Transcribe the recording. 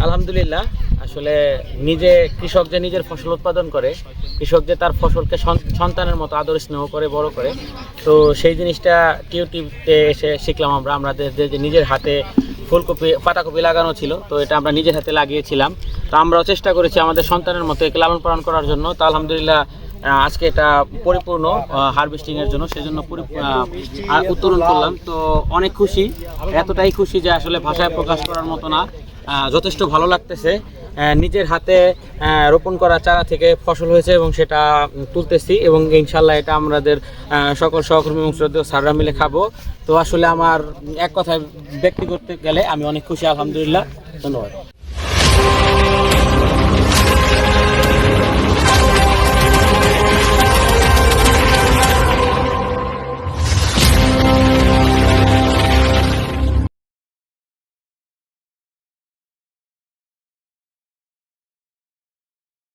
আলহামদুলিল্লাহ, আসলে নিজে কৃষক যে নিজের ফসল উৎপাদন করে, কৃষক যে তার ফসলকে সন- সন্তানের মতো আদর স্নেহ করে, বড় করে, তো সেই জিনিসটা টিউটিতে এসে শিখলাম আমরা আমাদের যে নিজের হাতে ফুলকপি, পাতাকপি লাগানো ছিল, তো এটা আমরা নিজের হাতে লাগিয়েছিলাম। তো আমরাও চেষ্টা করেছি আমাদের সন্তানের মতো একে লালন পালন করার জন্য, তো আলহামদুলিল্লাহ আজকে এটা পরিপূর্ণ হারভেস্টিং এর জন্য, সেজন্য উত্তোলন করলাম। তো অনেক খুশি, এতটাই খুশি যে আসলে ভাষায় প্রকাশ করার মতো না। যথেষ্ট ভালো লাগতেছে। নিজের হাতে রোপণ করা চারা থেকে ফসল হয়েছে এবং সেটা তুলতেছি এবং ইনশাল্লাহ এটা আমাদের সকল সহকর্মী এবং শ্রদ্ধেয় স্যাররা মিলে খাব। তো আসলে আমার এক কথায় ব্যক্তি করতে গেলে আমি অনেক খুশি, আলহামদুলিল্লাহ। ধন্যবাদ।